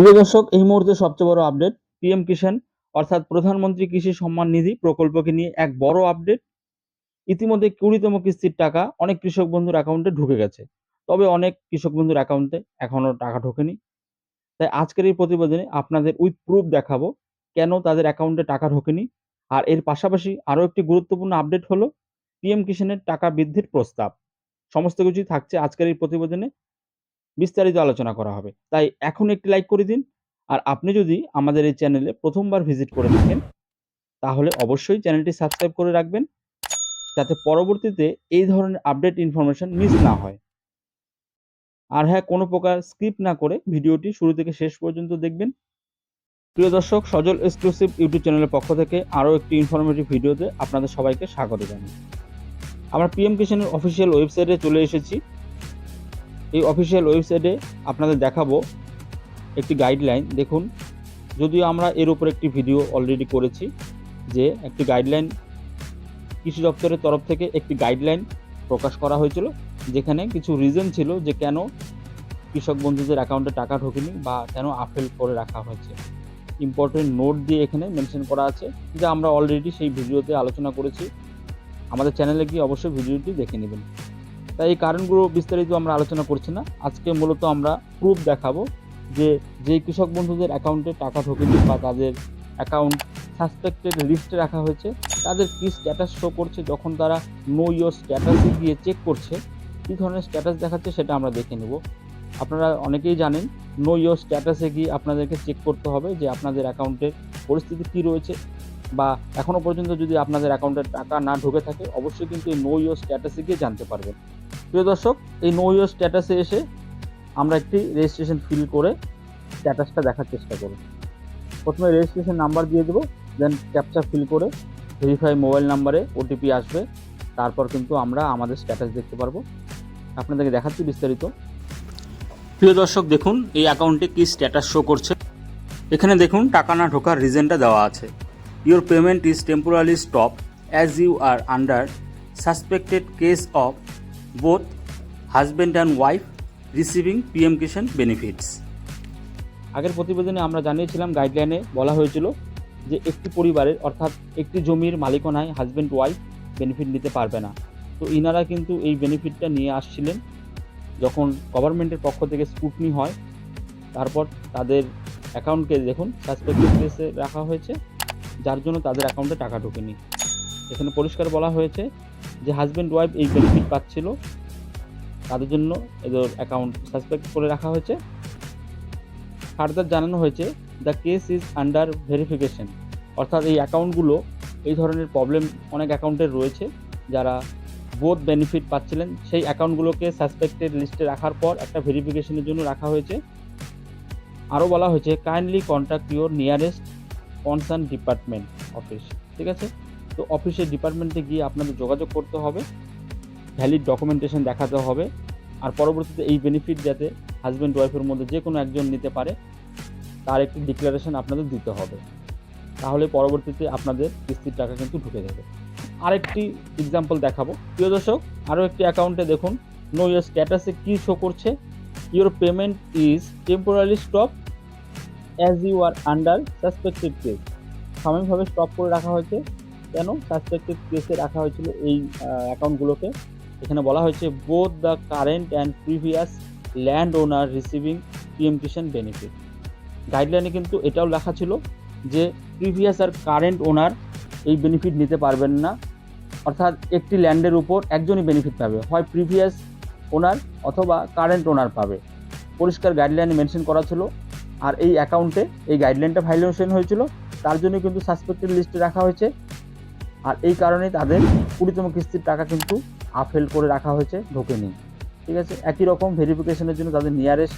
প্রিয় দর্শক, এই মুহূর্তে সবচেয়ে বড় আপডেট পিএম কিষাণ অর্থাৎ প্রধানমন্ত্রী কৃষি সম্মান নিধি প্রকল্পকে নিয়ে এক বড় আপডেট ইতিমধ্যে কুড়িতম কিস্তির টাকা অনেক কৃষক বন্ধুর অ্যাকাউন্টে ঢুকে গেছে। তবে অনেক কৃষক বন্ধুর অ্যাকাউন্টে এখনও টাকা ঢোকেনি। তাই আজকের এই প্রতিবেদনে আপনাদের উইথ প্রুফ দেখাবো কেন তাদের অ্যাকাউন্টে টাকা ঢোকেনি। আর এর পাশাপাশি আরও একটি গুরুত্বপূর্ণ আপডেট হলো পিএম কিষাণের টাকা বৃদ্ধির প্রস্তাব। সমস্ত কিছুই থাকছে আজকের এই প্রতিবেদনে। বিস্তারিত আলোচনা করা হবে। তাই এখন একটি লাইক করে দিন। আর আপনি যদি আমাদের এই চ্যানেলে প্রথমবার ভিজিট করে থাকেন, তাহলে অবশ্যই চ্যানেলটি সাবস্ক্রাইব করে রাখবেন, যাতে পরবর্তীতে এই ধরনের আপডেট ইনফরমেশন মিস না হয়। আর হ্যাঁ কোনো প্রকার স্কিপ না করে ভিডিওটি শুরু থেকে শেষ পর্যন্ত দেখবেন। প্রিয় দর্শক, সজল এক্সক্লুসিভ ইউটিউব চ্যানেলের পক্ষ থেকে আরও একটি ইনফরমেটিভ ভিডিওতে আপনাদের সবাইকে স্বাগত জানাই। আমরা পিএম কিষাণের অফিসিয়াল ওয়েবসাইটে চলে এসেছি। এই অফিসিয়াল ওয়েবসাইটে আপনাদের দেখাবো একটি গাইডলাইন দেখুন, যদিও আমরা এর উপর একটি ভিডিও অলরেডি করেছি যে একটি গাইডলাইন কৃষি দপ্তরের তরফ থেকে একটি গাইডলাইন প্রকাশ করা হয়েছিল, যেখানে কিছু রিজন ছিল যে কেন কৃষক বন্ধুদের অ্যাকাউন্টে টাকা ঢোকেনি বা কেন আফেল করে রাখা হয়েছে। ইম্পর্টেন্ট নোট দিয়ে এখানে মেনশন করা আছে, যা আমরা অলরেডি সেই ভিডিওতে আলোচনা করেছি। আমাদের চ্যানেলে গিয়ে অবশ্যই ভিডিওটি দেখে নেবেন। তাই এই কারণগুলো বিস্তারিত আমরা আলোচনা করছি না। আজকে মূলত আমরা প্রুফ দেখাবো যে যেই কৃষক বন্ধুদের অ্যাকাউন্টে টাকা ঢোকেনি বা তাদের অ্যাকাউন্ট সাসপেক্টেড লিস্টে রাখা হয়েছে, তাদের কি স্ট্যাটাস শো করছে, যখন তারা নো ইয়োর স্ট্যাটাসে গিয়ে চেক করছে, কী ধরনের স্ট্যাটাস দেখাচ্ছে সেটা আমরা দেখে নেব। আপনারা অনেকেই জানেন নো ইয়োর স্ট্যাটাসে গিয়ে আপনাদেরকে চেক করতে হবে যে আপনাদের অ্যাকাউন্টের পরিস্থিতি কী রয়েছে বা এখনও পর্যন্ত যদি আপনাদের অ্যাকাউন্টে টাকা না ঢুকে থাকে, অবশ্যই কিন্তু নো ইয়োর স্ট্যাটাসে গিয়ে জানতে পারবেন। প্রিয় দর্শক, এই নো ইয়োর স্ট্যাটাসে এসে আমরা একটি রেজিস্ট্রেশন ফিল করে স্ট্যাটাসটা দেখার চেষ্টা করব। প্রথমে রেজিস্ট্রেশন নাম্বার দিয়ে দেবো দেন ক্যাপচা ফিল করে ভেরিফাই মোবাইল নাম্বারে ওটিপি আসবে, তারপর কিন্তু আমরা আমাদের স্ট্যাটাস দেখতে পারব। আপনাদেরকে দেখাচ্ছি বিস্তারিত। প্রিয় দর্শক, দেখুন, এই অ্যাকাউন্টে কি স্ট্যাটাস শো করছে। এখানে দেখুন, টাকা না ঢোকার রিজনটা দেওয়া আছে। Your payment is temporary stop as you are under suspected case of both husband and wife receiving PM Kisan benefits আগের প্রতিবেদনে আমরা জানিয়েছিলাম গাইডলাইনে বলা হয়েছিল যে একটি পরিবারের অর্থাৎ একটি জমির মালিকানায় হাজব্যান্ড ওয়াইফ বেনিফিট নিতে পারবে না। তো ইনারা কিন্তু এই বেনিফিটটা নিয়ে আসছিলেন যখন গভর্নমেন্টের পক্ষ থেকে স্কুটনি হয়, তারপর তাদের অ্যাকাউন্টকে দেখুন সাসপেক্টেড কেসে রাখা হয়েছে, যার জন্য তাদের অ্যাকাউন্টে টাকা ঢোকেনি। এখানে পরিষ্কার বলা হয়েছে যে হাজব্যান্ড ওয়াইফ এই বেনিফিট পাচ্ছিল, তাদের জন্য এদের অ্যাকাউন্ট সাসপেক্ট করে রাখা হয়েছে। ফার্দার জানানো হয়েছে the case is under verification অর্থাৎ এই অ্যাকাউন্টগুলো এই ধরনের প্রবলেম অনেক অ্যাকাউন্টের রয়েছে, যারা বোধ বেনিফিট পাচ্ছিলেন। সেই অ্যাকাউন্টগুলোকে সাসপেক্টেড লিস্টে রাখার পর একটা ভেরিফিকেশনের জন্য রাখা হয়েছে। আরও বলা হয়েছে kindly contact your nearest concern department office ঠিক আছে? তো অফিসের ডিপার্টমেন্টে গিয়ে আপনাদের যোগাযোগ করতে হবে ভ্যালিড ডকুমেন্টেশন দেখাতে হবে, আর পরবর্তীতে এই বেনিফিট যাতে হাজব্যান্ড ওয়াইফের মধ্যে যে কোনো একজন নিতে পারে, তার একটি ডিক্লারেশন আপনাদের দিতে হবে। তাহলে পরবর্তীতে আপনাদের কিস্তির টাকা কিন্তু ঢুকে যাবে। আরেকটি এক্সাম্পল দেখাবো। প্রিয় দর্শক, আরও একটি অ্যাকাউন্টে দেখুন নো ইয়ার স্ট্যাটাসে কী শো করছে। Your payment is temporary stop as you are under suspected case সাময়িকভাবে স্টপ করে রাখা হয়েছে। কেন? সাসপেক্টেড কেসে রাখা হয়েছিল এই অ্যাকাউন্টগুলোকে এখানে বলা হয়েছে both the current and previous land owner receiving Kisan benefit গাইডলাইনে কিন্তু এটাও লেখা ছিল যে প্রিভিয়াস আর কারেন্ট ওনার এই বেনিফিট নিতে পারবেন না। অর্থাৎ একটি ল্যান্ডের উপর একজনই বেনিফিট পাবে, হয় প্রিভিয়াস ওনার অথবা কারেন্ট ওনার পাবে। পরিষ্কার গাইডলাইনে মেনশন করা ছিল। আর এই অ্যাকাউন্টে এই গাইডলাইনটা ভাইলেশন হয়েছিল। তার জন্য কিন্তু সাসপেক্টেড লিস্টে রাখা হয়েছে। আর এই কারণে তাদের কুড়িতম কিস্তির টাকা কিন্তু আফেল করে রাখা হয়েছে, ঢোকেনি। ঠিক আছে? একই রকম ভেরিফিকেশনের জন্য তাদের নিয়ারেস্ট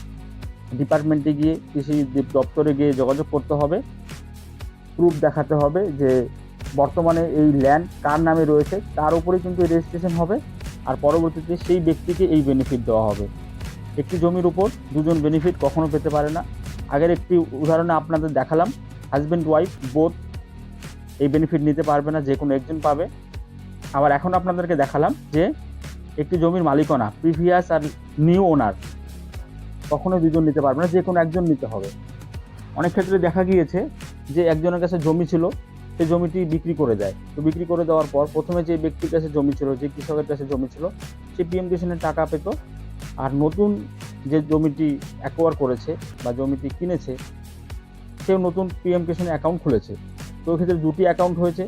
ডিপার্টমেন্টে গিয়ে কৃষি দপ্তরে গিয়ে যোগাযোগ করতে হবে। প্রুফ দেখাতে হবে যে বর্তমানে এই ল্যান্ড কার নামে রয়েছে, তার উপরে কিন্তু রেজিস্ট্রেশন হবে আর পরবর্তীতে সেই ব্যক্তিকে এই বেনিফিট দেওয়া হবে। একটি জমির উপর দুজন বেনিফিট কখনো পেতে পারে না। আগের একটি উদাহরণে আপনাদের দেখালাম হাজব্যান্ড ওয়াইফ বোথ এই বেনিফিট নিতে পারবে না, যে কোনো একজন পাবে। আবার এখন আপনাদেরকে দেখালাম যে একটি জমির মালিকানা প্রিভিয়াস আর নিউ ওনার কখনো দুজন নিতে পারবে না, যে কোনো একজন নিতে হবে। অনেক ক্ষেত্রে দেখা গিয়েছে যে একজনের কাছে জমি ছিল, সে জমিটি বিক্রি করে দেয়। তো বিক্রি করে দেওয়ার পর প্রথমে যে ব্যক্তির কাছে জমি ছিল, যে কৃষকের কাছে জমি ছিল, সে পিএম কিষানের টাকা পেত। আর নতুন যে জমিটি অ্যাকোয়ার করেছে বা জমিটি কিনেছে, সেও নতুন পিএম কিষানে অ্যাকাউন্ট খুলেছে। তো ক্ষেত্রে দুটি অ্যাকাউন্ট হয়েছে।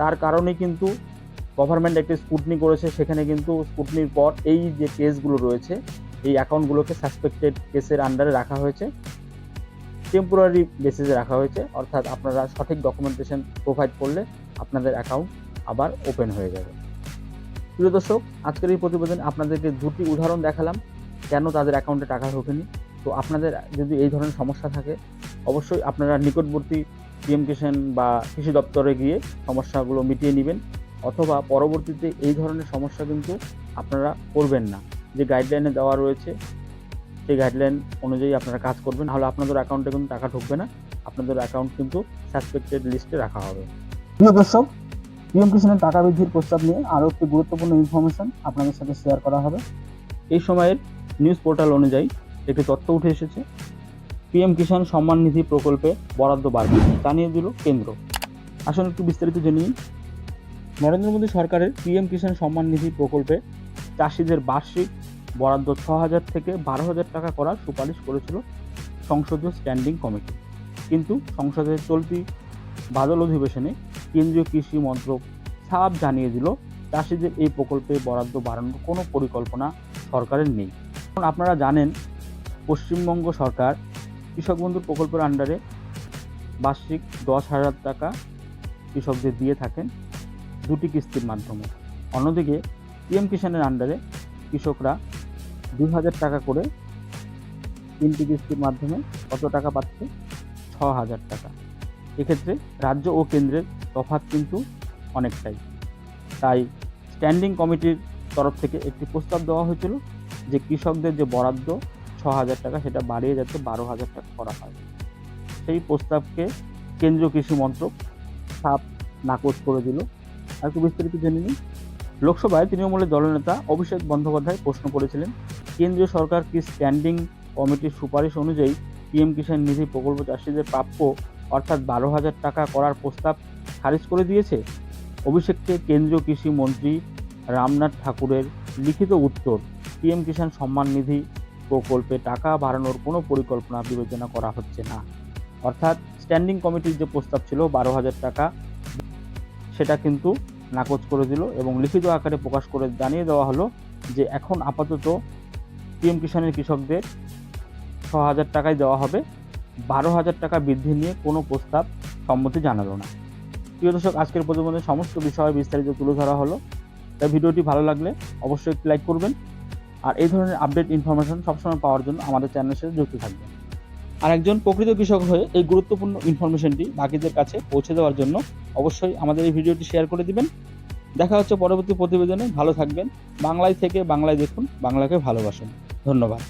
তার কারণেই কিন্তু গভর্নমেন্ট একটি স্কুটনি করেছে। সেখানে কিন্তু স্কুটনির পর এই যে কেসগুলো রয়েছে, এই অ্যাকাউন্টগুলোকে সাসপেক্টেড কেসের আন্ডারে রাখা হয়েছে। টেম্পোরারি বেসিসে রাখা হয়েছে। অর্থাৎ আপনারা সঠিক ডকুমেন্টেশন প্রোভাইড করলে আপনাদের অ্যাকাউন্ট আবার ওপেন হয়ে যাবে। প্রিয় দর্শক, আজকের এই প্রতিবেদনে আপনাদেরকে দুটি উদাহরণ দেখালাম, কেন তাদের অ্যাকাউন্টে টাকা ঢোকেনি। তো আপনাদের যদি এই ধরনের সমস্যা থাকে, অবশ্যই আপনারা নিকটবর্তী পিএম কিষাণ বা কৃষি দপ্তরে গিয়ে সমস্যাগুলো মিটিয়ে নেবেন অথবা পরবর্তীতে এই ধরনের সমস্যা কিন্তু আপনারা করবেন না। যে গাইডলাইনে দেওয়া রয়েছে সেই গাইডলাইন অনুযায়ী আপনারা কাজ করবেন। নাহলে আপনাদের অ্যাকাউন্টে কিন্তু টাকা ঢুকবে না। আপনাদের অ্যাকাউন্ট কিন্তু সাসপেক্টেড লিস্টে রাখা হবে। প্রিয় দর্শক পিএম কিষাণের টাকা বৃদ্ধির প্রস্তাব নিয়ে আরও একটি গুরুত্বপূর্ণ ইনফরমেশন আপনাদের সাথে শেয়ার করা হবে। এই সময়ের নিউজ পোর্টাল অনুযায়ী একটি তথ্য উঠে এসেছে। পিএম কিষাণ সম্মান নিধি প্রকল্পে বরাদ্দ বাড়বে জানিয়ে দিল কেন্দ্র। আসলে একটু বিস্তারিত জেনে নরেন্দ্র মোদী সরকারের পিএম কিষাণ সম্মান নিধি প্রকল্পে চাষিদের বার্ষিক বরাদ্দ ছ হাজার থেকে বারো হাজার টাকা করার সুপারিশ করেছিল সংসদীয় স্ট্যান্ডিং কমিটি। কিন্তু সংসদের চলতি বাদল অধিবেশনে কেন্দ্রীয় কৃষি মন্ত্রক সাপ জানিয়ে দিল, চাষিদের এই প্রকল্পে বরাদ্দ বাড়ানোর কোনো পরিকল্পনা সরকারের নেই। আপনারা জানেন, পশ্চিমবঙ্গ সরকার কৃষক বন্ধুর প্রকল্পের আন্ডারে বার্ষিক দশ হাজার টাকা কৃষকদের দিয়ে থাকেন দুটি কিস্তির মাধ্যমে। অন্যদিকে পিএম কিষাণের আন্ডারে কৃষকরা দু হাজার টাকা করে তিনটি কিস্তির মাধ্যমে কত টাকা পাচ্ছে? ছ হাজার টাকা। এক্ষেত্রে রাজ্য ও কেন্দ্রের তফাৎ কিন্তু অনেকটাই। তাই স্ট্যান্ডিং কমিটির তরফ থেকে একটি প্রস্তাব দেওয়া হয়েছিল যে কৃষকদের যে বরাদ্দ ছ হাজার টাকা, সেটা বাড়িয়ে যাতে বারো হাজার টাকা করা হয়। সেই প্রস্তাবকে কেন্দ্রীয় কৃষি মন্ত্রক সাপ নাকচ করে দিল। আর একটু বিস্তারিত জেনে নিই। লোকসভায় তৃণমূলের দলনেতা অভিষেক বন্দ্যোপাধ্যায় প্রশ্ন করেছিলেন, কেন্দ্রীয় সরকার কি স্ট্যান্ডিং কমিটির সুপারিশ অনুযায়ী পিএম কিষাণ নিধি প্রকল্প চাষিদের প্রাপ্য অর্থাৎ বারো হাজার টাকা করার প্রস্তাব খারিজ করে দিয়েছে? অভিষেককে কেন্দ্রীয় কৃষি মন্ত্রী রামনাথ ঠাকুরের লিখিত উত্তর, পিএম কিষাণ সম্মান নিধি প্রকল্পে টাকা বাড়ানোর কোনো পরিকল্পনা বিবেচনা করা হচ্ছে না। অর্থাৎ স্ট্যান্ডিং কমিটির যে প্রস্তাব ছিল, বারো হাজার টাকা, সেটা কিন্তু নাকচ করে দিল এবং লিখিত আকারে প্রকাশ করে জানিয়ে দেওয়া হলো যে এখন আপাতত পিএম কিষাণের কৃষকদের ছ হাজার টাকায় দেওয়া হবে। বারো হাজার টাকা বৃদ্ধি নিয়ে কোনো প্রস্তাব সম্মতি জানালো না। প্রিয় দর্শক, আজকের প্রতিবেদনের সমস্ত বিষয়ে বিস্তারিত তুলে ধরা হলো। তাই ভিডিওটি ভালো লাগলে অবশ্যই লাইক করবেন। আর এই ধরনের আপডেট ইনফরমেশন সবসময় পাওয়ার জন্য আমাদের চ্যানেলের সাথে যুক্ত থাকবেন। আর একজন প্রকৃত কৃষক হয়ে এই গুরুত্বপূর্ণ ইনফরমেশনটি বাকিদের কাছে পৌঁছে দেওয়ার জন্য অবশ্যই আমাদের এই ভিডিওটি শেয়ার করে দিবেন। দেখা হচ্ছে পরবর্তী প্রতিবেদনে। ভালো থাকবেন। বাংলায় থেকে বাংলায় দেখুন। বাংলাকে ভালোবাসুন। ধন্যবাদ।